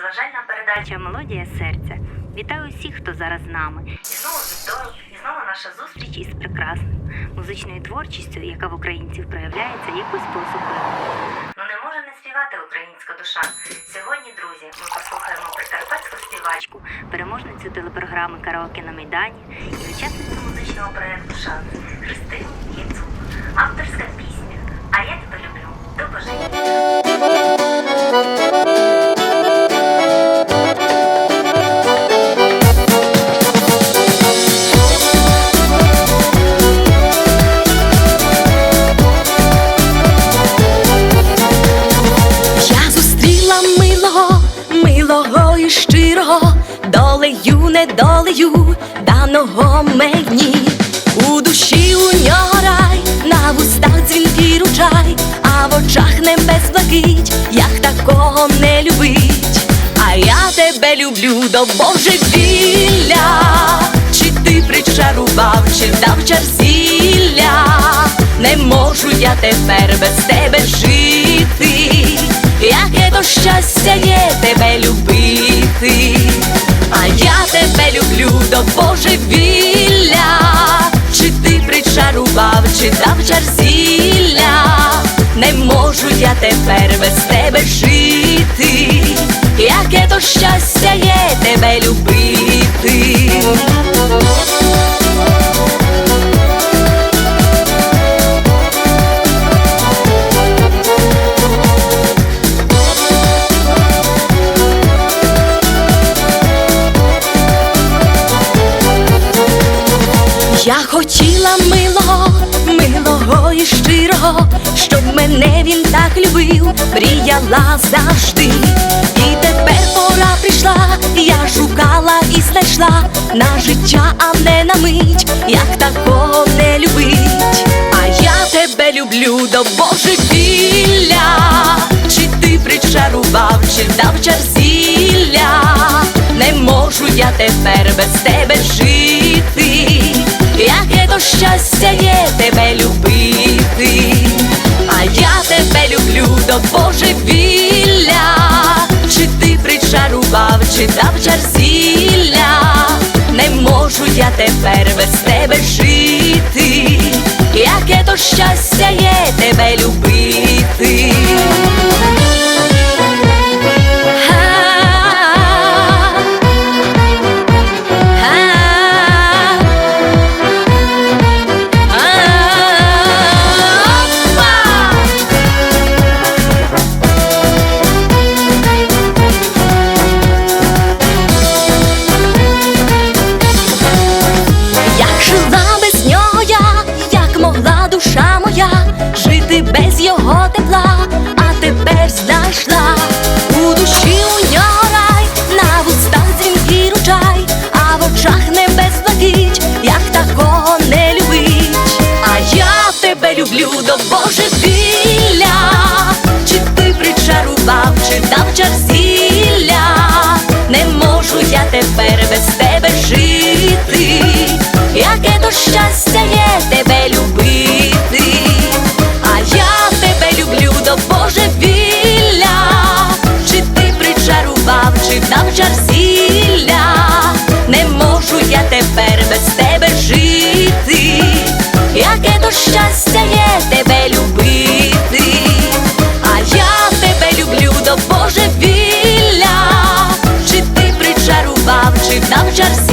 Спеціальна передача Мелодія серця. Вітаю усіх, хто зараз з нами. І знову вівторок, і знову наша зустріч із прекрасною музичною творчістю, яка в українців проявляється якось по-особливому. Ну не може не співати українська душа. Сьогодні, друзі, ми послухаємо прикарпатську співачку, переможницю телепрограми Караоке на Майдані і учасницю музичного проєкту Шанс Христину долею, не долею, даного мені. У душі у нього рай, на вустах дзвінкий ручай, а в очах небес блакить, як такого не любить. А я тебе люблю до божевілля, чи ти причарував, чи дав чар зілля, не можу я тепер без тебе жити, яке то щастя є чи дав чар зілля, не можу я тепер без тебе жити, яке то щастя є тебе любити. Я хотіла милого, мене він так любив, мріяла завжди. І тепер пора прийшла, я шукала і знайшла на життя, а не на мить, як такого не любить. А я тебе люблю до божевілля, чи ти причарував, чи дав чар зілля, не можу я тепер без тебе жити, яке то щастя є причарував, чи чар не можу я тепер без тебе жити, яке то щастя є тебе любити. знайшла, у душі у нього рай, на вустах дзвінкий ручай, а в очах небес блакить, як такого не любить. А я тебе люблю до божевілля, чи ти причарував, чи дав чар зілля не можу я тепер без тебе жити, яке то щастя є. вчив, навчав зілля, не можу я тепер без тебе жити, яке то щастя є тебе любити, а я тебе люблю до Божевілля, чи ти причарував, чи навчав зілля